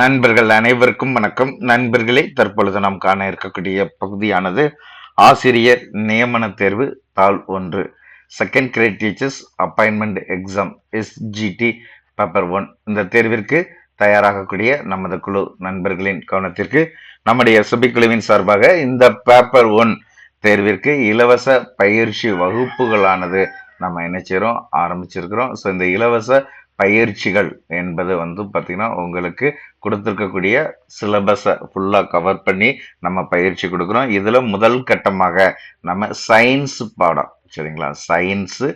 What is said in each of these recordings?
நண்பர்கள் அனைவருக்கும் வணக்கம். நண்பர்களே தற்பொழுது நாம் காண இருக்கக்கூடிய பகுதியானது ஆசிரியர் நியமன தேர்வு தாள் ஒன்று. Second grade teachers appointment exam SGT paper one இந்த தேர்விற்கு தயாராகக்கூடிய நமது குழு நண்பர்களின் கவனத்திற்கு நம்முடைய சுபி குழுவின் சார்பாக இந்த பேப்பர் ஒன் தேர்விற்கு இலவச பயிற்சி வகுப்புகளானது நம்ம என்ன செய்கிறோம் ஆரம்பிச்சிருக்கிறோம். ஸோ இந்த இலவச பயிற்சிகள் என்பது வந்து பார்த்திங்கன்னா உங்களுக்கு கொடுத்துருக்கக்கூடிய சிலபஸை ஃபுல்லாக கவர் பண்ணி நம்ம பயிற்சி கொடுக்குறோம். இதில் முதல் கட்டமாக நம்ம சயின்ஸ் பாடம் சரிங்களா? சயின்ஸு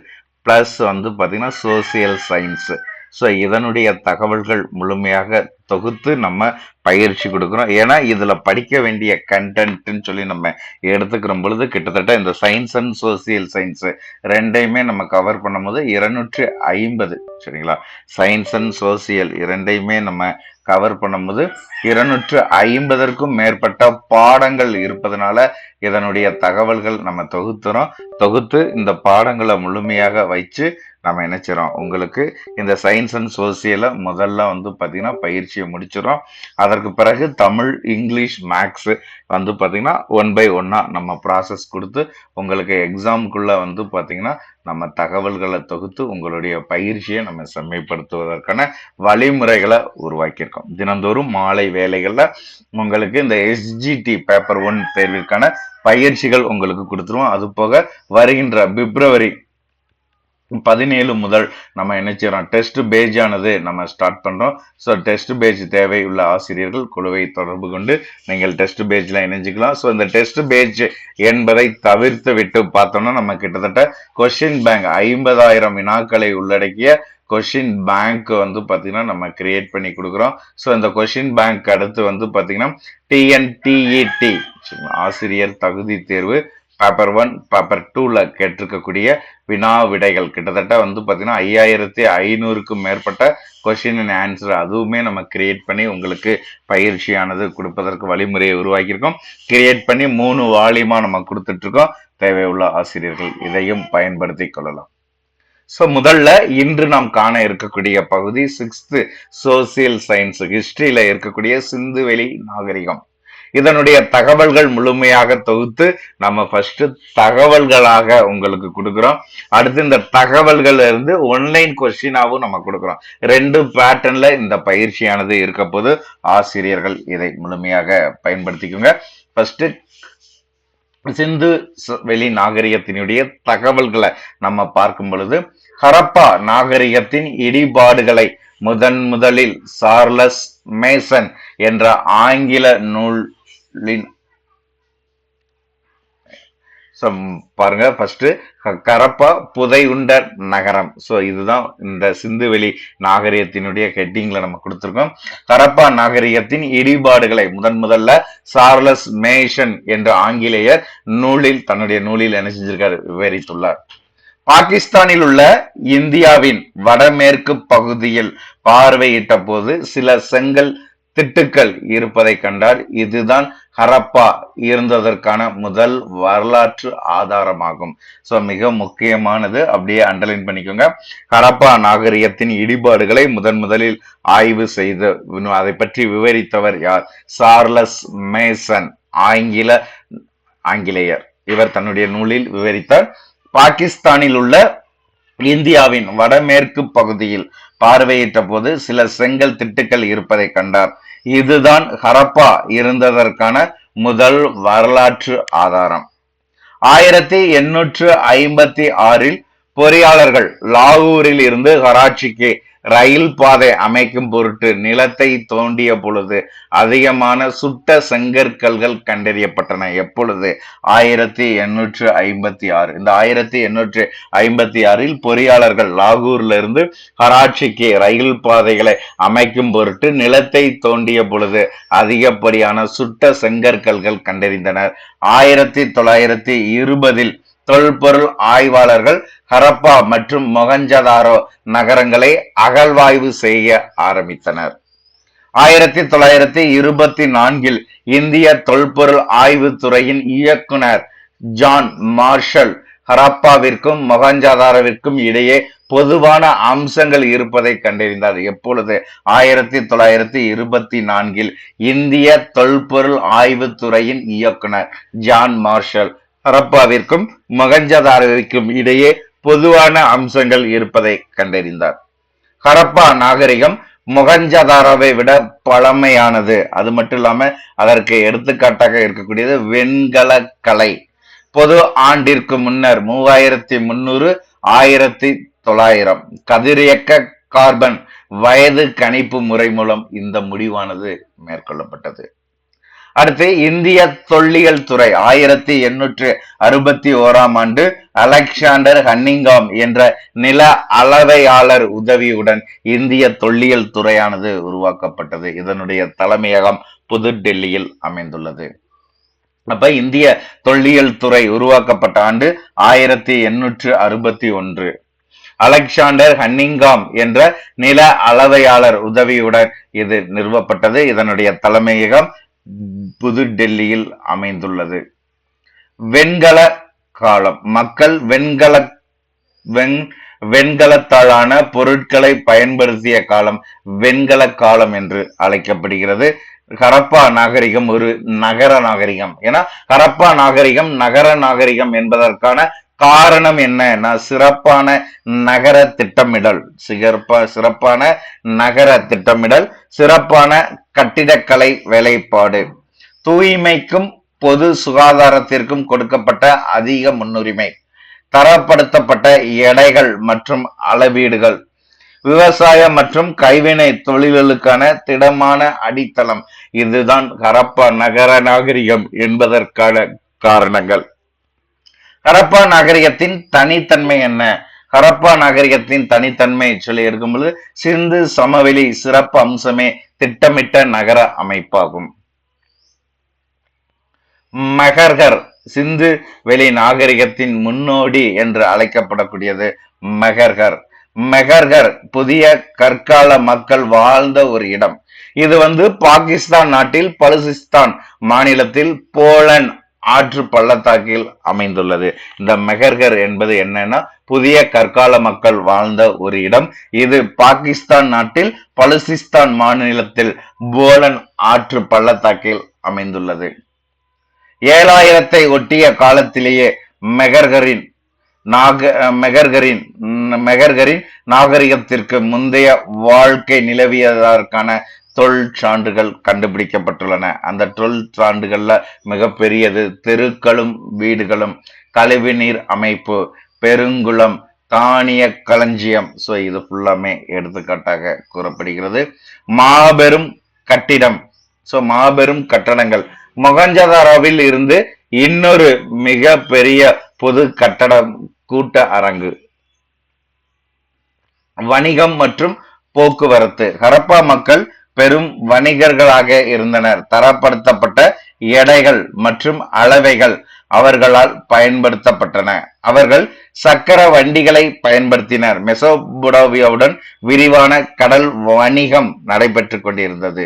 ப்ளஸ் வந்து பார்த்திங்கன்னா சோசியல் சயின்ஸு ஸோ இதனுடைய தகவல்கள் முழுமையாக தொகுத்து நம்ம பயிற்சி கொடுக்குறோம். ஏன்னா இதில் படிக்க வேண்டிய கண்டென்ட்னு சொல்லி நம்ம எடுத்துக்கிற பொழுது கிட்டத்தட்ட இந்த சயின்ஸ் அண்ட் சோசியல் சயின்ஸு ரெண்டையுமே நம்ம கவர் பண்ணும்போது இருநூற்றி ஐம்பது சரிங்களா? சயின்ஸ் அண்ட் சோசியல் இரண்டையுமே நம்ம கவர் பண்ணும்போது இருநூற்று ஐம்பதற்கும் மேற்பட்ட பாடங்கள் இருப்பதனால இதனுடைய தகவல்கள் நம்ம தொகுத்துறோம். தொகுத்து இந்த பாடங்களை முழுமையாக வச்சு நம்ம என்ன உங்களுக்கு இந்த சயின்ஸ் அண்ட் சோசியலை முதல்ல வந்து பார்த்தீங்கன்னா பயிற்சி பயிற்சியை முடிச்சிடும் அதற்கு பிறகு தமிழ் இங்கிலீஷ் மேக்ஸு வந்து பார்த்தீங்கன்னா ஒன் பை ஒன்னாக நம்ம ப்ராசஸ் கொடுத்து உங்களுக்கு எக்ஸாமுக்குள்ளே வந்து பார்த்தீங்கன்னா நம்ம தகவல்களை தொகுத்து உங்களுடைய பயிற்சியை நம்ம செம்மைப்படுத்துவதற்கான வழிமுறைகளை உருவாக்கியிருக்கோம். தினந்தோறும் மாலை வேலைகளில் உங்களுக்கு இந்த எஸ்ஜிடி பேப்பர் ஒன் தேர்விற்கான பயிற்சிகள் உங்களுக்கு கொடுத்துருவோம். அது போக வருகின்ற பிப்ரவரி பதினேழு முதல் நம்ம என்ன செய்யறோம்? டெஸ்ட் பேஜ் ஆனது நம்ம ஸ்டார்ட் பண்றோம். ஸோ டெஸ்ட் பேஜ் தேவை உள்ள ஆசிரியர்கள் குழுவை தொடர்பு கொண்டு நீங்கள் டெஸ்ட் பேஜ்ல இணைஞ்சிக்கலாம். ஸோ இந்த டெஸ்ட் பேஜ் என்பதை தவிர்த்து விட்டு பார்த்தோம்னா நம்ம கிட்டத்தட்ட கொஷின் பேங்க் ஐம்பதாயிரம் வினாக்களை உள்ளடக்கிய கொஷின் பேங்க் வந்து பார்த்தீங்கன்னா நம்ம கிரியேட் பண்ணி கொடுக்குறோம். ஸோ இந்த கொஷின் பேங்க் அடுத்து வந்து பார்த்தீங்கன்னா டிஎன்டிஇடி ஆசிரியர் தகுதி தேர்வு. பேப்பர் ஒன் பேப்பர் டூவில் கேட்டிருக்கக்கூடிய வினா விடைகள். கிட்டத்தட்ட வந்து பார்த்திங்கன்னா ஐயாயிரத்தி ஐநூறுக்கும் மேற்பட்ட கொஷின் அண்ட் ஆன்சர் அதுவுமே நம்ம கிரியேட் பண்ணி உங்களுக்கு பயிற்சியானது கொடுப்பதற்கு வழிமுறையை உருவாக்கியிருக்கோம். கிரியேட் பண்ணி மூணு வால்யூமாக நம்ம கொடுத்துட்ருக்கோம். தேவையுள்ள ஆசிரியர்கள் இதையும் பயன்படுத்தி கொள்ளலாம். ஸோ முதல்ல இன்று நாம் காண இருக்கக்கூடிய பகுதி சிக்ஸ்த்து சோசியல் சயின்ஸ் ஹிஸ்ட்ரியில் இருக்கக்கூடிய சிந்துவெளி நாகரிகம். இதனுடைய தகவல்கள் முழுமையாக தொகுத்து நம்ம ஃபர்ஸ்ட் தகவல்களாக உங்களுக்கு கொடுக்குறோம். அடுத்து இந்த தகவல்கள் இருந்து ஒன்லைன் கொஸ்டினாவும் நம்ம கொடுக்குறோம். ரெண்டு பேட்டர்ன்ல இந்த பயிற்சியானது இருக்க போது ஆசிரியர்கள் இதை முழுமையாக பயன்படுத்திக்கோங்க. ஃபர்ஸ்ட் சிந்து வெளி நாகரிகத்தினுடைய தகவல்களை நம்ம பார்க்கும் பொழுது ஹரப்பா நாகரிகத்தின் இடிபாடுகளை முதன் முதலில் சார்லஸ் மேசன் என்ற ஆங்கில நூல் ஸோ பாருங்க ஃபர்ஸ்ட் கரப்பா புதையுண்ட நகரம். ஸோ இதுதான் இந்த சிந்துவெளி நாகரிகத்தினுடைய ஹெட்டிங்ல நம்ம கொடுத்துருக்கோம். கரப்பா நாகரிகத்தின் இடிபாடுகளை முதன் முதல்ல சார்லஸ் மேஷன் என்ற ஆங்கிலேயர் நூலில் தன்னுடைய நூலில் என்ன செஞ்சிருக்காரு? விவரித்துள்ளார். பாகிஸ்தானில் உள்ள இந்தியாவின் வடமேற்கு பகுதியில் பார்வையிட்ட போது சில செங்கல் திட்டுக்கள் இருப்பதை கண்டால் இதுதான் ஹரப்பா இருந்ததற்கான முதல் வரலாற்று ஆதாரமாகும். ஸோ மிக முக்கியமானது அப்படியே அண்டர்லைன் பண்ணிக்கோங்க. ஹரப்பா நாகரிகத்தின் இடிபாடுகளை முதன் முதலில் ஆய்வு செய்து அதை பற்றி விவரித்தவர் யார்? சார்லஸ் மேசன் ஆங்கில ஆங்கிலேயர். இவர் தன்னுடைய நூலில் விவரித்தார். பாகிஸ்தானில் உள்ள இந்தியாவின் வடமேற்கு பகுதியில் பார்வையிட்ட போது சில செங்கல் திட்டுக்கள் இருப்பதை கண்டார். இதுதான் ஹரப்பா இருந்ததற்கான முதல் வரலாற்று ஆதாரம். ஆயிரத்தி எண்ணூற்று ஐம்பத்தி ஆறில் பொறியாளர்கள் லாகூரில் இருந்து கராச்சிக்கு ரயில் பாதை அமைக்கும் பொருட்டு நிலத்தை தோண்டிய பொழுது அதிகமான சுட்ட செங்கற்கல்கள் கண்டறியப்பட்டன. எப்பொழுது? ஆயிரத்தி எண்ணூற்று ஐம்பத்தி ஆறு. இந்த ஆயிரத்தி எண்ணூற்று ஐம்பத்தி ஆறில் பொறியாளர்கள் லாகூர்ல இருந்து கராட்சிக்கு ரயில் பாதைகளை அமைக்கும் பொருட்டு நிலத்தை தோண்டிய பொழுது அதிகப்படியான சுட்ட செங்கற்கல்கள் கண்டறிந்தனர். ஆயிரத்தி தொள்ளாயிரத்தி இருபதில் தொல்பொருள் ஆய்வாளர்கள் ஹரப்பா மற்றும் மொகஞ்சதாரோ நகரங்களை அகழ்வாய்வு செய்ய ஆரம்பித்தனர். ஆயிரத்தி தொள்ளாயிரத்தி இருபத்தி நான்கில் இந்திய தொல்பொருள் ஆய்வுத்துறையின் இயக்குனர் ஜான் மார்ஷல் ஹரப்பாவிற்கும் மொகஞ்சாதாரவிற்கும் இடையே பொதுவான அம்சங்கள் இருப்பதை கண்டறிந்தார். எப்பொழுது? ஆயிரத்தி தொள்ளாயிரத்தி இருபத்தி நான்கில் இந்திய தொல்பொருள் ஆய்வுத்துறையின் இயக்குனர் ஜான் மார்ஷல் ஹரப்பாவிற்கும் மொகஞ்சதாரோவிற்கும் இடையே பொதுவான அம்சங்கள் இருப்பதை கண்டறிந்தார். ஹரப்பா நாகரிகம் மொகஞ்சதாரோவை விட பழமையானது. அது மட்டும் இல்லாம அதற்கு எடுத்துக்காட்டாக இருக்கக்கூடியது வெண்கல கலை பொது ஆண்டிற்கு முன்னர் மூவாயிரத்தி முன்னூறு ஆயிரத்தி தொள்ளாயிரம். கதிரியக்க கார்பன் வயது கணிப்பு முறை மூலம் இந்த முடிவானது மேற்கொள்ளப்பட்டது. அடுத்து இந்திய தொல்லியல் துறை ஆயிரத்தி எண்ணூற்று அறுபத்தி ஓராம் ஆண்டு அலெக்சாண்டர் ஹன்னிங்காம் என்ற நில அளவையாளர் உதவியுடன் இந்திய தொல்லியல் துறையானது உருவாக்கப்பட்டது. இதனுடைய தலைமையகம் புதுடெல்லியில் அமைந்துள்ளது. அப்ப இந்திய தொல்லியல் துறை உருவாக்கப்பட்ட ஆண்டு ஆயிரத்தி எண்ணூற்று அறுபத்தி ஒன்று. அலெக்சாண்டர் ஹன்னிங்காம் என்ற நில அளவையாளர் உதவியுடன் இது நிறுவப்பட்டது. இதனுடைய தலைமையகம் புது டெல்லியில் அமைந்துள்ளது. வெண்கல காலம். மக்கள் வெண்கல வெண் வெண்கலத்தாலான பொருட்களை பயன்படுத்திய காலம் வெண்கல காலம் என்று அழைக்கப்படுகிறது. ஹரப்பா நாகரிகம் ஒரு நகர நாகரிகம். ஏன்னா ஹரப்பா நாகரிகம் நகர நாகரிகம் என்பதற்கான காரணம் என்னன்னா சிறப்பான நகர திட்டமிடல். சிறப்பா சிறப்பான நகர திட்டமிடல் சிறப்பான கட்டிடக்கலை வேலைப்பாடு. தூய்மைக்கும் பொது சுகாதாரத்திற்கும் கொடுக்கப்பட்ட அதிக முன்னுரிமை. தரப்படுத்தப்பட்ட எடைகள் மற்றும் அளவீடுகள். விவசாய மற்றும் கைவினை தொழில்களுக்கான திடமான அடித்தளம். இதுதான் ஹரப்பா நகர நாகரிகம் என்பதற்கான காரணங்கள். ஹரப்பா நாகரிகத்தின் தனித்தன்மை என்ன? ஹரப்பா நாகரிகத்தின் தனித்தன்மை சொல்லி இருக்கும்போது சிந்து சமவெளி சிறப்பு அம்சமே திட்டமிட்ட நகர அமைப்பாகும். மகர்கர் சிந்து வெளி நாகரிகத்தின் முன்னோடி என்று அழைக்கப்படக்கூடியது மெகர்கர். மெகர்கர் புதிய கற்கால மக்கள் வாழ்ந்த ஒரு இடம். இது வந்து பாகிஸ்தான் நாட்டில் பலுசிஸ்தான் மாநிலத்தில் போலன் ஆற்று பள்ளத்தாக்கில் அமைந்துள்ளது. இந்த மெகர்கர் என்பது என்னன்னா புதிய கற்கால மக்கள் வாழ்ந்த ஒரு இடம். இது பாகிஸ்தான் நாட்டில் பலுசிஸ்தான் மாநிலத்தில் போலன் ஆற்று பள்ளத்தாக்கில் அமைந்துள்ளது. ஏழாயிரத்தை ஒட்டிய காலத்திலேயே மெகர்கரின் நாக மெகர்கரின் மெகர்கரின் நாகரிகத்திற்கு முந்தைய வாழ்க்கை நிலவியதற்கான தொல் சான்றுகள் கண்டுபிடிக்கப்பட்டுள்ளன. அந்த தொல் சான்றுகள்ல மிகப்பெரியது தெருக்களும் வீடுகளும் கழிவுநீர் அமைப்பு பெருங்குளம் தானிய களஞ்சியம். ஸோ இது ஃபுல்லாமே எடுத்துக்காட்டாக கூறப்படுகிறது. மாபெரும் கட்டிடம். ஸோ மாபெரும் கட்டடங்கள். மொகஞ்சதாராவில் இருந்து இன்னொரு மிக பெரிய பொது கட்டடம் கூட்ட அரங்கு. வணிகம் மற்றும் போக்குவரத்து. ஹரப்பா மக்கள் பெரும் வணிகர்களாக இருந்தனர். தரப்படுத்தப்பட்ட எடைகள் மற்றும் அளவைகள் அவர்களால் பயன்படுத்தப்பட்டன. அவர்கள் சக்கர வண்டிகளை பயன்படுத்தினர். மெசோபுடோவியாவுடன் விரிவான கடல் வணிகம் நடைபெற்றுக் கொண்டிருந்தது.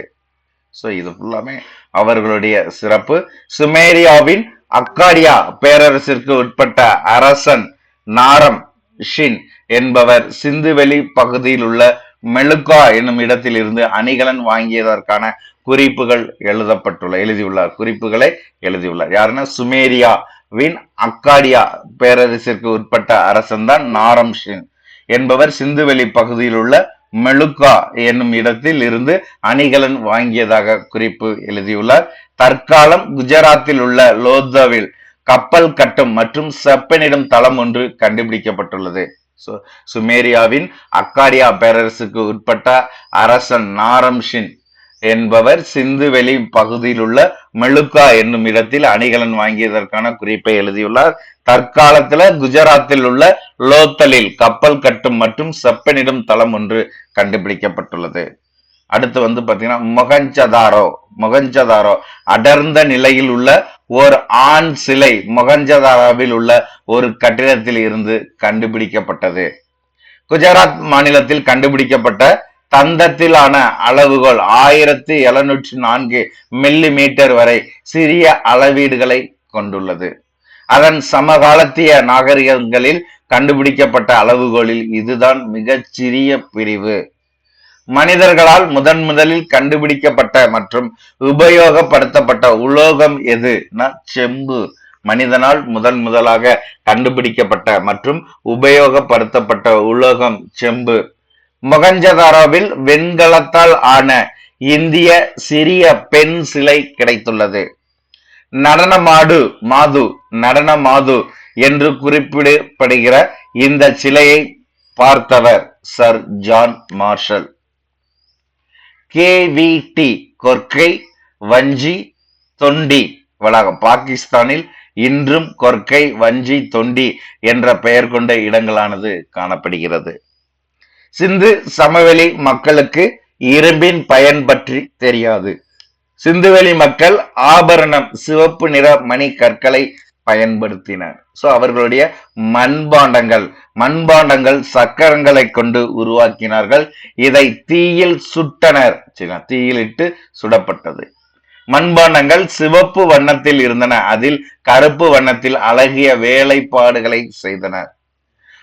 ஸோ இது ஃபுல்லாமே அவர்களுடைய சிறப்பு. சுமேரியாவின் அக்காடியா பேரரசிற்கு உட்பட்ட அரசன் நாரம் ஷின் என்பவர் சிந்துவெளி பகுதியில் உள்ள மெழுக்கா என்னும் இடத்தில் இருந்து அணிகலன் வாங்கியதற்கான குறிப்புகள் எழுதப்பட்டுள்ள எழுதியுள்ளார். குறிப்புகளை எழுதியுள்ளார். யாருன்னா? சுமேரியாவின் அக்காடியா பேரரசிற்கு உட்பட்ட அரசன் தான் நாரம் என்பவர் சிந்துவெளி பகுதியில் உள்ள மெழுக்கா என்னும் இடத்தில் இருந்து அணிகலன் வாங்கியதாக குறிப்பு எழுதியுள்ளார். தற்காலம் குஜராத்தில் உள்ள லோதாவில் கப்பல் கட்டும் மற்றும் செப்பனிடும் தளம் ஒன்று கண்டுபிடிக்கப்பட்டுள்ளது. சுமேரியாவின் அக்காடியா பேரரசுக்கு உட்பட்ட அரசன் நாரம்ஷின் என்பவர் சிந்துவெளி பகுதியில் உள்ள மெலுக்கா என்னும் இடத்தில் அணிகலன் வாங்கியதற்கான குறிப்பை எழுதியுள்ளார். தற்காலத்துல குஜராத்தில் உள்ள லோத்தலில் கப்பல் கட்டும் மற்றும் செப்பனிடும் தளம் ஒன்று கண்டுபிடிக்கப்பட்டுள்ளது. அடுத்து வந்து பாத்தீங்கன்னா மொகஞ்சதாரோ மொகஞ்சதாரோ அடர்ந்த நிலையில் உள்ள ஓர் ஆண் சிலை மொகஞ்சதாராவில் உள்ள ஒரு கட்டிடத்தில் இருந்து கண்டுபிடிக்கப்பட்டது. குஜராத் மாநிலத்தில் கண்டுபிடிக்கப்பட்ட தந்தத்திலான அளவுகோல் ஆயிரத்தி எழுநூற்றி நான்கு மில்லி மீட்டர் வரை சிறிய அளவீடுகளை கொண்டுள்ளது. அதன் சமகாலத்திய நாகரிகங்களில் கண்டுபிடிக்கப்பட்ட அளவுகோலில் இதுதான் மிகச் சிறிய பிரிவு. மனிதர்களால் முதன் முதலில் கண்டுபிடிக்கப்பட்ட மற்றும் உபயோகப்படுத்தப்பட்ட உலோகம் எதுனா செம்பு. மனிதனால் முதன் முதலாக கண்டுபிடிக்கப்பட்ட மற்றும் உபயோகப்படுத்தப்பட்ட உலோகம் செம்பு. மொகஞ்சதாரோவில் வெண்கலத்தால் ஆன இந்திய சிறிய பெண் சிலை கிடைத்துள்ளது. நடனமாடு மாது நடனமாது என்று குறிப்பிடப்படுகிற இந்த சிலையை பார்த்தவர் சர் ஜான் மார்ஷல். கேவிடி கொர்க்கை வஞ்சி தொண்டி. வளாகம். பாகிஸ்தானில் இன்றும் கொர்க்கை வஞ்சி தொண்டி என்ற பெயர் கொண்ட இடங்களானது காணப்படுகிறது. சிந்து சமவெளி மக்களுக்கு இரும்பின் பயன் பற்றி தெரியாது. சிந்துவெளி மக்கள் ஆபரணம் சிவப்பு நிற மணி கற்களை பயன்படுத்தினர். சோ அவர்களுடைய மண்பாண்டங்கள் மண்பாண்டங்கள் சக்கரங்களை கொண்டு உருவாக்கினார்கள். இதை தீயில் சுட்டனர். சரிங்களா? தீயிலிட்டு சுடப்பட்டது. மண்பாண்டங்கள் சிவப்பு வண்ணத்தில் இருந்தன. அதில் கருப்பு வண்ணத்தில் அழகிய வேலைப்பாடுகளை செய்தனர்.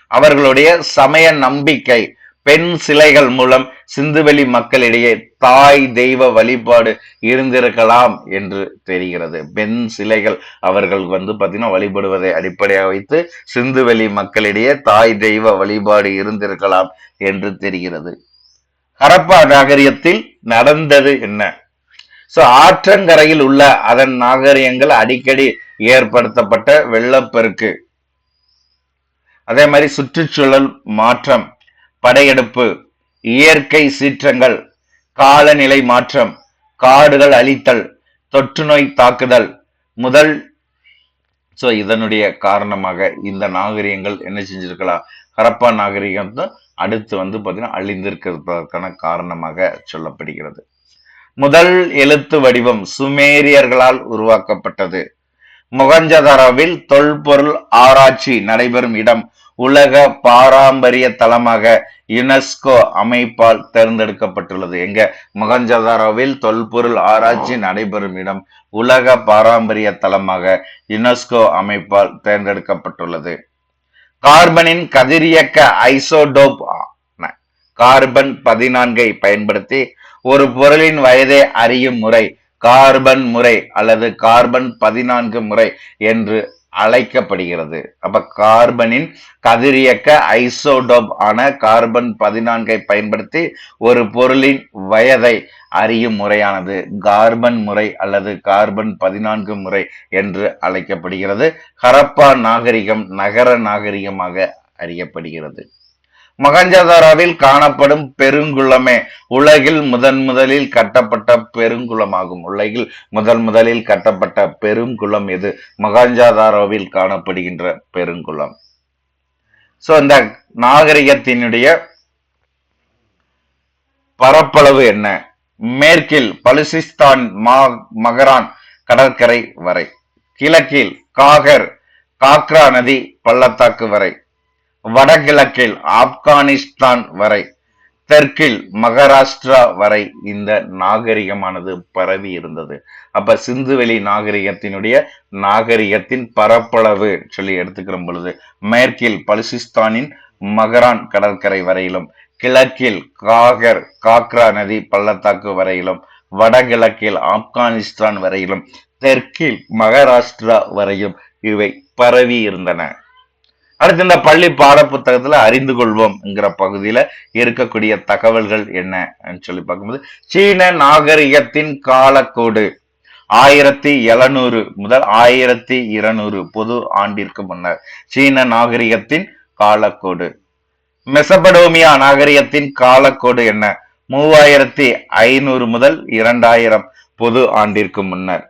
அவர்களுடைய சமய நம்பிக்கை பெண் சிலைகள் மூலம் சிந்துவெளி மக்களிடையே தாய் தெய்வ வழிபாடு இருந்திருக்கலாம் என்று தெரிகிறது. பெண் சிலைகள் அவர்கள் வந்து பாத்தீங்கன்னா வழிபடுவதை அடிப்படையாக வைத்து சிந்துவெளி மக்களிடையே தாய் தெய்வ வழிபாடு இருந்திருக்கலாம் என்று தெரிகிறது. ஹரப்பா நாகரிகத்தில் நடந்தது என்ன? சோ ஆற்றங்கரையில் உள்ள அதன் நாகரிகங்கள் அடிக்கடி ஏற்படுத்தப்பட்ட வெள்ளப்பெருக்கு. அதே மாதிரி சுற்றுச்சூழல் மாற்றம். படையெடுப்பு இயற்கை சீற்றங்கள் காலநிலை மாற்றம் காடுகள் அழித்தல் தொற்று நோய் தாக்குதல் முதல் ஸோ இதனுடைய காரணமாக இந்த நாகரிகங்கள் என்ன செஞ்சிருக்கலாம் ஹரப்பா நாகரிகம் தான் அடுத்து வந்து பாத்தீங்கன்னா அழிந்திருக்கிறதுக்கான காரணமாக சொல்லப்படுகிறது. முதல் எழுத்து வடிவம் சுமேரியர்களால் உருவாக்கப்பட்டது. முகஞ்சதாராவில் தொல்பொருள் ஆராய்ச்சி நடைபெறும் இடம் உலக பாரம்பரிய தலமாக யுனெஸ்கோ அமைப்பால் தேர்ந்தெடுக்கப்பட்டுள்ளது. எங்க மொகஞ்சதாரோவில் தொல்பொருள் ஆராய்ச்சி நடைபெறும் இடம் உலக பாரம்பரிய தலமாக யுனெஸ்கோ அமைப்பால் தேர்ந்தெடுக்கப்பட்டுள்ளது. கார்பனின் கதிரியக்க ஐசோடோப் ஆன கார்பன் பதினான்கை பயன்படுத்தி ஒரு பொருளின் வயதை அறியும் முறை கார்பன் முறை அல்லது கார்பன் பதினான்கு முறை என்று அழைக்கப்படுகிறது. அப்ப கார்பனின் கதிரியக்க ஐசோடோப் ஆன கார்பன் பதினான்கை பயன்படுத்தி ஒரு பொருளின் வயதை அறியும் முறையானது. கார்பன் முறை அல்லது கார்பன் பதினான்கு முறை என்று அழைக்கப்படுகிறது. ஹரப்பா நாகரிகம் நகர நாகரிகமாக அறியப்படுகிறது. மகஞ்சதாராவில் காணப்படும் பெருங்குளமே. உலகில் முதன் முதலில் கட்டப்பட்ட பெருங்குளமாகும். உலகில் முதன் முதலில் கட்டப்பட்ட பெருங்குளம் எது? மகஞ்சாதாராவில் காணப்படுகின்ற பெருங்குளம். சோ இந்த நாகரிகத்தினுடைய பரப்பளவு என்ன? மேற்கில் பலுசிஸ்தான் மகரான் கடற்கரை வரை. கிழக்கில் காகர் காக்ரா நதி பள்ளத்தாக்கு வரை. வடகிழக்கில் ஆப்கானிஸ்தான் வரை தெற்கில் மகாராஷ்டிரா வரை இந்த நாகரிகமானது பரவி இருந்தது. அப்ப சிந்துவெளி நாகரிகத்தினுடைய நாகரிகத்தின் பரப்பளவு சொல்லி எடுத்துக்கிற பொழுது மேற்கில் பலுசிஸ்தானின் மகரான் கடற்கரை வரையிலும் கிழக்கில் காகர் காக்ரா நதி பள்ளத்தாக்கு வரையிலும் வடகிழக்கில் ஆப்கானிஸ்தான் வரையிலும் தெற்கில் மகாராஷ்டிரா வரையும் இவை பரவி இருந்தன. அடுத்து இந்த பள்ளி பாட புத்தகத்துல அறிந்து கொள்வோம்ங்கிற பகுதியில இருக்கக்கூடிய தகவல்கள் என்ன சொல்லி பார்க்கும்போது சீன நாகரிகத்தின் காலக்கோடு ஆயிரத்தி எழுநூறு முதல் ஆயிரத்தி இருநூறு பொது ஆண்டிற்கு முன்னர் சீன நாகரிகத்தின் காலக்கோடு. மெசபடோமியா நாகரிகத்தின் காலக்கோடு என்ன? மூவாயிரத்தி ஐநூறு முதல் இரண்டாயிரம் பொது ஆண்டிற்கு முன்னர்.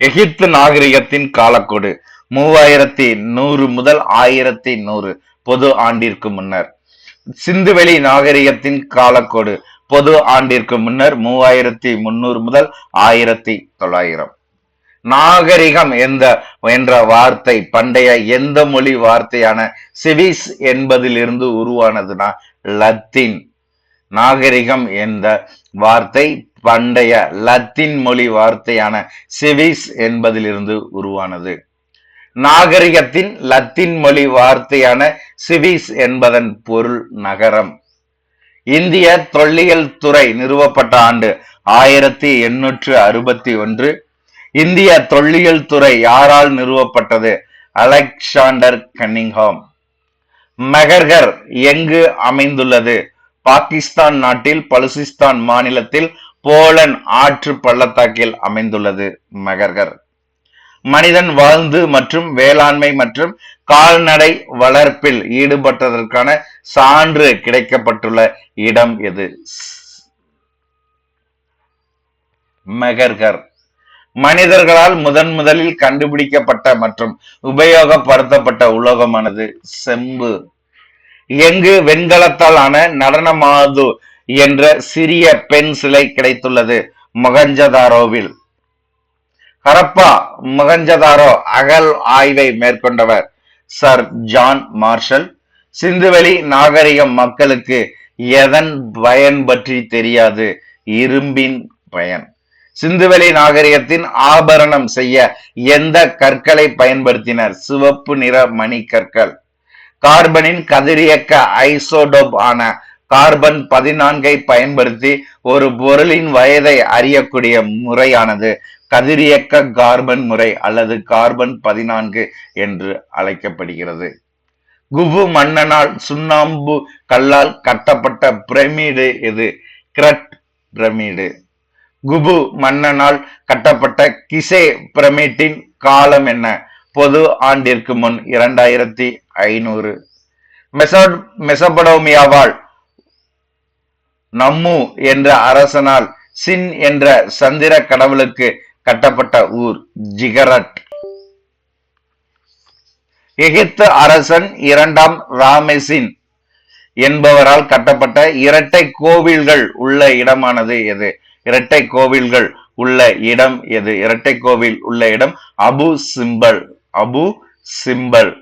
எகிப்து நாகரிகத்தின் காலக்கோடு மூவாயிரத்தி நூறு முதல் ஆயிரத்தி நூறு பொது ஆண்டிற்கு முன்னர். சிந்துவெளி நாகரிகத்தின் காலக்கோடு பொது ஆண்டிற்கு முன்னர் மூவாயிரத்தி முன்னூறு முதல் ஆயிரத்தி தொள்ளாயிரம். நாகரிகம் எந்த என்ற வார்த்தை பண்டைய எந்த மொழி வார்த்தையான சிவிஸ் என்பதிலிருந்து உருவானதுனா லத்தீன். நாகரிகம் என்ற வார்த்தை பண்டைய லத்தீன் மொழி வார்த்தையான சிவிஸ் என்பதிலிருந்து உருவானது. நாகரிகத்தின் லத்தீன் மொழி வார்த்தையான சிவிஸ் என்பதன் பொருள் நகரம். இந்திய தொல்லியல் துறை நிறுவப்பட்ட ஆண்டு ஆயிரத்தி எண்ணூற்று அறுபத்தி ஒன்று. இந்திய தொல்லியல் துறை யாரால் நிறுவப்பட்டது? Alexander Cunningham. மெகர்கர் எங்கு அமைந்துள்ளது? பாகிஸ்தான் நாட்டில் பலுசிஸ்தான் மாநிலத்தில் போலன் ஆற்று பள்ளத்தாக்கில் அமைந்துள்ளது மெகர்கர். மனிதன் வாழ்ந்து மற்றும் வேளாண்மை மற்றும் கால்நடை வளர்ப்பில் ஈடுபட்டதற்கான சான்று கிடைக்கப்பட்டுள்ள இடம் எது? மெகர்கர். மனிதர்களால் முதன் முதலில் கண்டுபிடிக்கப்பட்ட மற்றும் உபயோகப்படுத்தப்பட்ட உலோகமானது செம்பு. எங்கு வெண்கலத்தால் ஆன நடனமாது என்ற சிறிய பெண் சிலை கிடைத்துள்ளது மொகஞ்சதாரோவில். ஹரப்பா மகஞ்சதாரோ அகல் ஆய்வை மேற்கொண்டவர். சர் ஜான் மார்ஷல் சிந்துவெளி நாகரிகம் மக்களுக்கு எதன் பயன் பற்றி தெரியாது? இரும்பின் பயன். சிந்துவெளி நாகரிகத்தின் ஆபரணம் செய்ய எந்த கற்களை பயன்படுத்தினர்? சிவப்பு நிற மணி கற்கள் கார்பனின் கதிரியக்க ஐசோடோப் ஆன கார்பன் பதினான்கை பயன்படுத்தி ஒரு பொருளின் வயதை அறியக்கூடிய முறையானது. கதிரியக்க கார்பன் முறை அல்லது கார்பன் பதினான்கு என்று அழைக்கப்படுகிறது. குபு மன்னனால் சுண்ணாம்பு கல்லால் கட்டப்பட்ட பிரமிடு இது கிரட் பிரமிடு. குபு மன்னனால் கட்டப்பட்ட கிசே பிரமிட்டின் காலம் என்ன? பொது ஆண்டிற்கு முன் இரண்டாயிரத்தி ஐநூறு. மெசோ மெசபடோமியாவால் நம்மு என்ற அரசனால் சின் என்ற சந்திர கடவுளுக்கு கட்டப்பட்ட ஊர் ஜிகரட். எகிப்து அரசன் இரண்டாம் ராமேசின் என்பவரால் கட்டப்பட்ட இரட்டை கோவில்கள் உள்ள இடமானது எது? இரட்டை கோவில்கள் உள்ள இடம் எது? இரட்டை கோவில் உள்ள இடம் Abu Simbel Abu Simbel.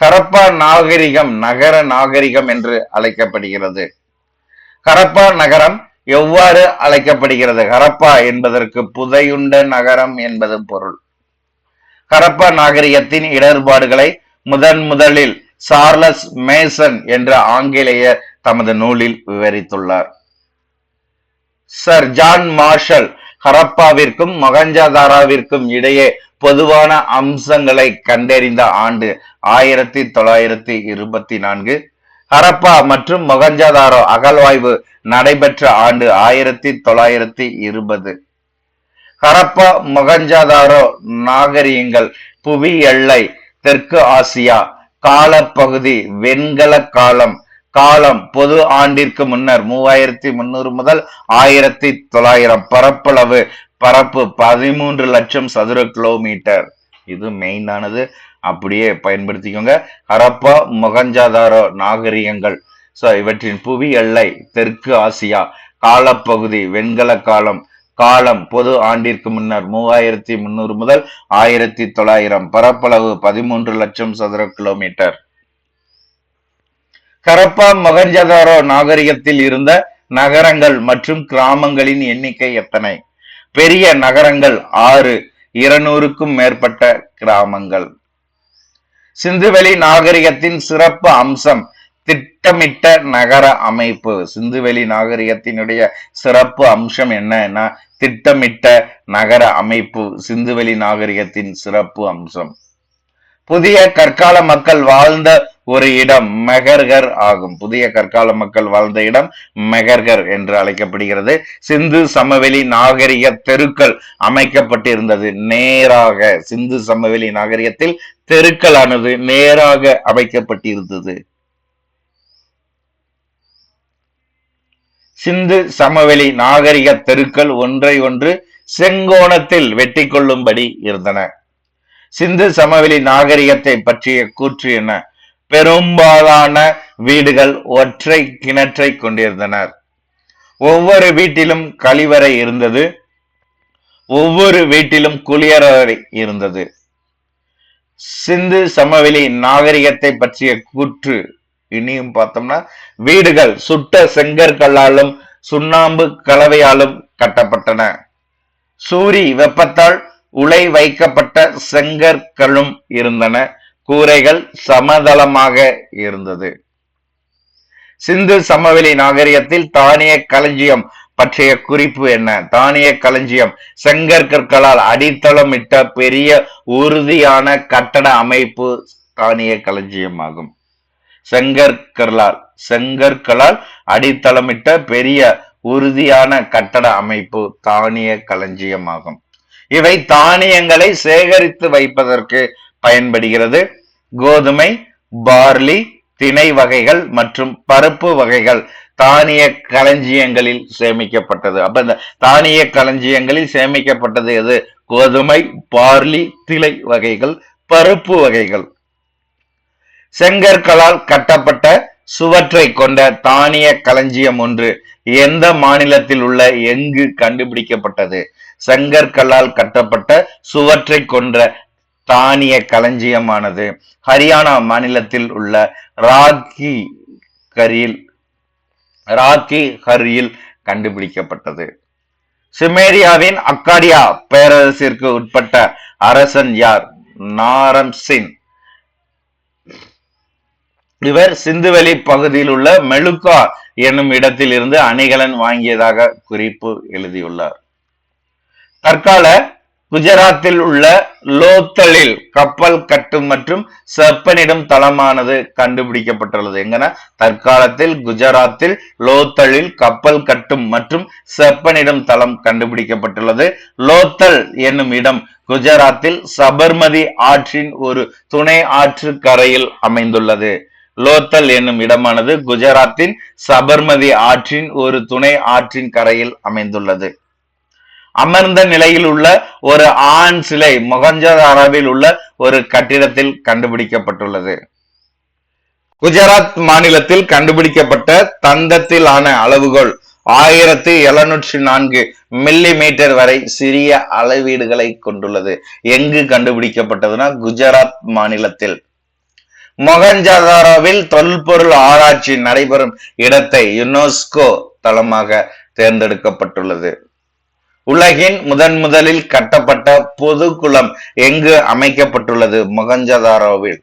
Harappa நாகரிகம் நகர நாகரிகம் என்று அழைக்கப்படுகிறது. கரப்பா நகரம் எவ்வாறு அழைக்கப்படுகிறது? ஹரப்பா என்பதற்கு புதையுண்ட நகரம் என்பது பொருள். ஹரப்பா நாகரிகத்தின் இடர்பாடுகளை முதன் முதலில் சார்லஸ் மேசன் என்ற ஆங்கிலேயர் தமது நூலில் விவரித்துள்ளார். சர் ஜான் மார்ஷல் ஹரப்பாவிற்கும் மொகஞ்சதாராவிற்கும் இடையே பொதுவான அம்சங்களை கண்டறிந்த ஆண்டு ஆயிரத்தி தொள்ளாயிரத்தி இருபத்தி நான்கு ஹரப்பா மற்றும் மொகஞ்சதாரோ அகழ்வாய்வு நடைபெற்ற ஆண்டு ஆயிரத்தி தொள்ளாயிரத்தி இருபது. ஹரப்பா மொகஞ்சதாரோ நாகரிகங்கள் புவி எல்லை தெற்கு ஆசியா காலப்பகுதி வெண்கல காலம் காலம் பொது ஆண்டிற்கு முன்னர் மூவாயிரத்தி முன்னூறு முதல் ஆயிரத்தி தொள்ளாயிரம் பரப்பளவு பரப்பு பதிமூன்று லட்சம் சதுர கிலோமீட்டர். இது மெயினானது அப்படியே பயன்படுத்திக்கோங்க. ஹரப்பா மொகஞ்சாதாரோ நாகரிகங்கள். ஸோ இவற்றின் புவி எல்லை தெற்கு ஆசியா காலப்பகுதி வெண்கல காலம். காலம் பொது ஆண்டிற்கு முன்னர் மூவாயிரத்தி முன்னூறு முதல் ஆயிரத்தி தொள்ளாயிரம். பரப்பளவு பதிமூன்று லட்சம் சதுர கிலோமீட்டர். ஹரப்பா மொகஞ்சதாரோ நாகரிகத்தில் இருந்த நகரங்கள் மற்றும் கிராமங்களின் எண்ணிக்கை எத்தனை? பெரிய நகரங்கள் ஆறு இருநூறுக்கும் மேற்பட்ட கிராமங்கள். சிந்துவெளி நாகரிகத்தின் சிறப்பு அம்சம் திட்டமிட்ட நகர அமைப்பு. சிந்துவெளி நாகரிகத்தினுடைய சிறப்பு அம்சம் என்னன்னா திட்டமிட்ட நகர அமைப்பு. சிந்துவெளி நாகரிகத்தின் சிறப்பு அம்சம். புதிய கற்கால மக்கள் வாழ்ந்த ஒரு இடம் மெகர்கர் ஆகும். புதிய கற்கால மக்கள் வாழ்ந்த இடம் மெகர்கர் என்று அழைக்கப்படுகிறது. சிந்து சமவெளி நாகரிக தெருக்கள் அமைக்கப்பட்டிருந்தது. நேராக சிந்து சமவெளி நாகரிகத்தில் தெருக்களானது நேராக அமைக்கப்பட்டிருந்தது. சிந்து சமவெளி நாகரிக தெருக்கள் ஒன்றை ஒன்று செங்கோணத்தில் வெட்டி கொள்ளும்படி இருந்தன. சிந்து சமவெளி நாகரிகத்தை பற்றிய கூற்று என்ன? பெரும்பாலான வீடுகள் ஒற்றை கிணற்றை கொண்டிருந்தனர். ஒவ்வொரு வீட்டிலும் கழிவறை இருந்தது. ஒவ்வொரு வீட்டிலும் குளியலறை இருந்தது. சிந்து சமவெளி நாகரிகத்தை பற்றிய கூற்று இனியும் பார்த்தோம்னா வீடுகள் சுட்ட செங்கற்கல்லாலும் சுண்ணாம்பு கலவையாலும் கட்டப்பட்டன. சூரி வெப்பத்தால் உலை வைக்கப்பட்ட செங்கற்களும் இருந்தன. கூரைகள் சமதளமாக இருந்தது. சிந்து சமவெளி நாகரிகத்தில் தானிய களஞ்சியம் பற்றிய குறிப்பு என்ன? தானிய களஞ்சியம் செங்கற்கற்களால் அடித்தளமிட்ட பெரிய உறுதியான கட்டட அமைப்பு தானிய களஞ்சியம் ஆகும். செங்கற்களால் செங்கற்களால் அடித்தளமிட்ட பெரிய உறுதியான கட்டட அமைப்பு தானிய களஞ்சியம் ஆகும். இவை தானியங்களை சேகரித்து வைப்பதற்கு பயன்படுகிறது. கோதுமை பார்லி திணை வகைகள் மற்றும் பருப்பு வகைகள் தானிய களஞ்சியங்களில் சேமிக்கப்பட்டது. அப்ப இந்த தானிய களஞ்சியங்களில் சேமிக்கப்பட்டது எது? கோதுமை பார்லி திளை வகைகள் பருப்பு வகைகள். செங்கற்களால் கட்டப்பட்ட சுவற்றை கொண்ட தானிய களஞ்சியம் ஒன்று எந்த மாநிலத்தில் உள்ள எங்கு கண்டுபிடிக்கப்பட்டது? செங்கற்களால் கட்டப்பட்ட சுவற்றை கொண்ட தானிய களஞ்சியமானது. ஹரியானா மாநிலத்தில் உள்ள ராக்கி கரியில் ராக்கி ஹரியில் கண்டுபிடிக்கப்பட்டது. சிமேரியாவின் அக்காடியா பேரரசிற்கு உட்பட்ட அரசன் யார்? நாரம் சிங். இவர் சிந்துவெளி பகுதியில் உள்ள மெலுக்கா என்னும் இடத்தில் இருந்து அணிகலன் வாங்கியதாக குறிப்பு எழுதியுள்ளார். தற்கால குஜராத்தில் உள்ள லோத்தலில் கப்பல் கட்டும் மற்றும் செப்பனிடும் தளமானது கண்டுபிடிக்கப்பட்டுள்ளது. எங்கன்னா தற்காலத்தில் குஜராத்தில் லோத்தலில் கப்பல் கட்டும் மற்றும் செப்பனிடும் தளம் கண்டுபிடிக்கப்பட்டுள்ளது. லோத்தல் என்னும் இடம் குஜராத்தில் சபர்மதி ஆற்றின் ஒரு துணை ஆற்று கரையில் அமைந்துள்ளது. லோத்தல் என்னும் இடமானது குஜராத்தின் சபர்மதி ஆற்றின் ஒரு துணை ஆற்றின் கரையில் அமைந்துள்ளது. அமர்ந்த நிலையில் உள்ள ஒரு ஆண் சிலை மொகஞ்சதாராவில் உள்ள ஒரு கட்டிடத்தில் கண்டுபிடிக்கப்பட்டுள்ளது. குஜராத் மாநிலத்தில் கண்டுபிடிக்கப்பட்ட தந்தத்தில் ஆன அளவுகோல் ஆயிரத்தி எழுநூற்றி நான்கு மில்லி மீட்டர் வரை சிறிய அளவீடுகளை கொண்டுள்ளது. எங்கு கண்டுபிடிக்கப்பட்டதுன்னா குஜராத் மாநிலத்தில். மொகஞ்சதாரோவில் தொல்பொருள் ஆராய்ச்சி நடைபெறும் இடத்தை யுனெஸ்கோ தளமாக தேர்ந்தெடுக்கப்பட்டுள்ளது. உலகின் முதன் முதலில் கட்டப்பட்ட பொது குளம் எங்கு அமைக்கப்பட்டுள்ளது? மொகஞ்சதாரோவில்.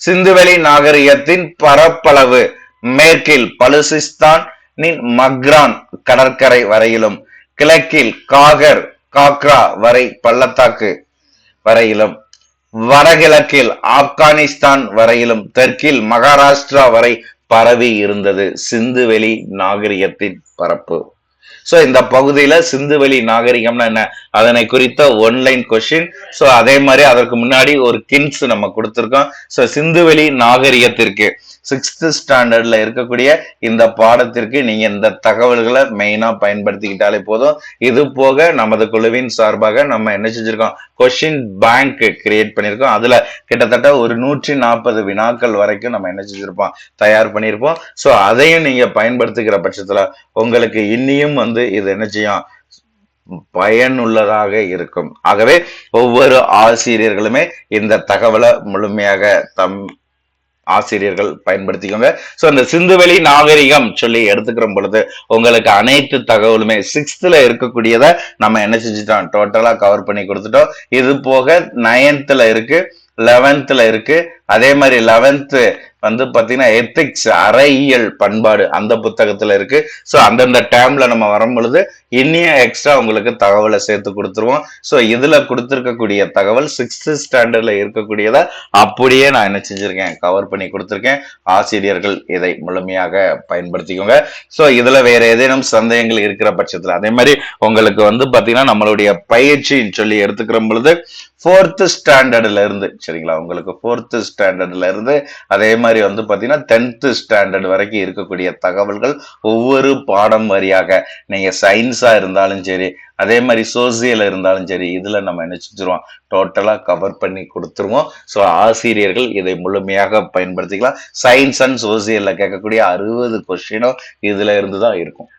சிந்துவெளி நாகரிகத்தின் பரப்பளவு மேற்கில் பலுசிஸ்தானின் மக்ரான் கடற்கரை வரையிலும் கிழக்கில் காகர் காக்ரா வரை பள்ளத்தாக்கு வரையிலும் வடகிழக்கில் ஆப்கானிஸ்தான் வரையிலும் தெற்கில் மகாராஷ்டிரா வரை பரவி இருந்தது சிந்துவெளி நாகரிகத்தின் பரப்பு. ஸோ இந்த பகுதியில் சிந்துவெளி நாகரிகம்னா என்ன? அதனை குறித்த ஒன்லைன் கொஸ்டின் ஸோ அதே மாதிரி அதற்கு முன்னாடி ஒரு கின்ஸ் நம்ம கொடுத்துருக்கோம். ஸோ சிந்துவெளி நாகரிகத்திற்கு சிக்ஸ்த் ஸ்டாண்டர்ட்ல இருக்கக்கூடிய இந்த பாடத்திற்கு நீங்க இந்த தகவல்களை மெயினா பயன்படுத்திக்கிட்டாலே போதும். இது போக நமது குழுவின் சார்பாக நம்ம என்ன செஞ்சிருக்கோம்? கொஸ்டின் பேங்க் கிரியேட் பண்ணியிருக்கோம் அதுல கிட்டத்தட்ட ஒரு நூற்றி நாற்பது வினாக்கள் வரைக்கும் நம்ம என்ன செஞ்சிருப்போம்? தயார் பண்ணியிருப்போம் ஸோ அதையும் நீங்க பயன்படுத்துகிற பட்சத்துல உங்களுக்கு இன்னியும் வந்து இது என்ன செய்யும்? பயனுள்ளதாக இருக்கும். ஆகவே ஒவ்வொரு ஆசிரியர்களுமே இந்த தகவலை முழுமையாக தம் ஆசிரியர்கள் பயன்படுத்திக்கோங்க. சோ இந்த சிந்துவெளி நாகரிகம் சொல்லி எடுத்துக்கிற பொழுது உங்களுக்கு அனைத்து தகவலுமே சிக்ஸ்த்தில் இருக்கக்கூடியதை நம்ம என்ன செஞ்சுட்டோம்? டோட்டலா கவர் பண்ணி கொடுத்துட்டோம். இது போக நைன்த்தில் இருக்கு லெவன்த்தில் இருக்கு அதே மாதிரி லெவன்த்து வந்து பார்த்தீங்கன்னா எத்திக்ஸ் அறையியல் பண்பாடு அந்த புத்தகத்தில் இருக்கு. ஸோ அந்தந்த டேம்ல நம்ம வரும் பொழுது இன்னும் எக்ஸ்ட்ரா உங்களுக்கு தகவலை சேர்த்து கொடுத்துருவோம். ஸோ இதில் கொடுத்துருக்கக்கூடிய தகவல் சிக்ஸ்த்து ஸ்டாண்டர்டில் இருக்கக்கூடியதை அப்படியே நான் என்ன செஞ்சுருக்கேன் கவர் பண்ணி கொடுத்துருக்கேன். ஆசிரியர்கள் இதை முழுமையாக பயன்படுத்திக்கோங்க. ஸோ இதில் வேற ஏதேனும் சந்தேகங்கள் இருக்கிற பட்சத்தில் அதே மாதிரி உங்களுக்கு வந்து பார்த்தீங்கன்னா நம்மளுடைய பயிற்சின்னு சொல்லி எடுத்துக்கிற பொழுது ஃபோர்த்து ஸ்டாண்டர்டில் இருந்து சரிங்களா? உங்களுக்கு ஃபோர்த்து ஸ்டாண்டர்ட்ல இருந்து அதே மாதிரி வந்து பாத்தீங்கன்னா டென்த்து ஸ்டாண்டர்ட் வரைக்கும் இருக்கக்கூடிய தகவல்கள் ஒவ்வொரு பாடம் வாரியாக நீங்க சயின்ஸா இருந்தாலும் சரி அதே மாதிரி சோசியல் இருந்தாலும் சரி இதுல நம்ம என்ன செஞ்சிருவோம்? டோட்டலா கவர் பண்ணி கொடுத்துருவோம். ஸோ ஆசிரியர்கள் இதை முழுமையாக பயன்படுத்திக்கலாம். சயின்ஸ் அண்ட் சோசியல்ல கேட்கக்கூடிய அறுபது கொஸ்டினும் இதுல இருந்து தான் இருக்கும்.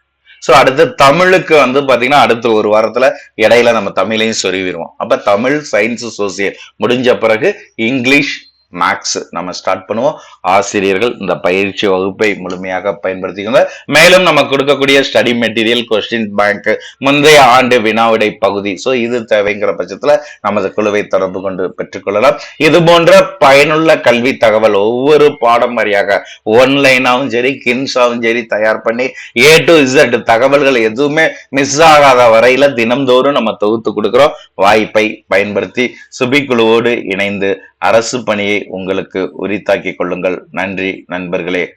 ஸோ அடுத்து தமிழுக்கு வந்து பாத்தீங்கன்னா அடுத்த ஒரு வாரத்துல இடையில நம்ம தமிழையும் சொருவிடுவோம். அப்போ தமிழ் சயின்ஸ் சோசியல் முடிஞ்ச பிறகு இங்கிலீஷ் மேக்ஸ் நம்ம ஸ்டார்ட் பண்ணுவோம். ஆசிரியர்கள் இந்த பயிற்சி வகுப்பை முழுமையாக பயன்படுத்திக்கோங்க. மேலும் நம்ம கொடுக்கக்கூடிய ஸ்டடி மெட்டீரியல் கொஸ்டின் பேங்க் முந்தைய ஆண்டு வினாவிடை பகுதி. ஸோ இது தேவைங்கிற பட்சத்துல நமது குழுவை தொடர்பு கொண்டு பெற்றுக்கொள்ளலாம். இது போன்ற பயனுள்ள கல்வி தகவல் ஒவ்வொரு பாடம் வாரியாக ஒன்லைனாகவும் சரி கின்ஸாவும் சரி தயார் பண்ணி ஏ டு இசட் தகவல்கள் எதுவுமே மிஸ் ஆகாத வரையில தினம்தோறும் நம்ம தொகுத்து கொடுக்கிறோம். வாய்ப்பை பயன்படுத்தி சுபி குழுவோடு இணைந்து அரசு பணியை உங்களுக்கு உரித்தாக்கிக் கொள்ளுங்கள். நன்றி நண்பர்களே.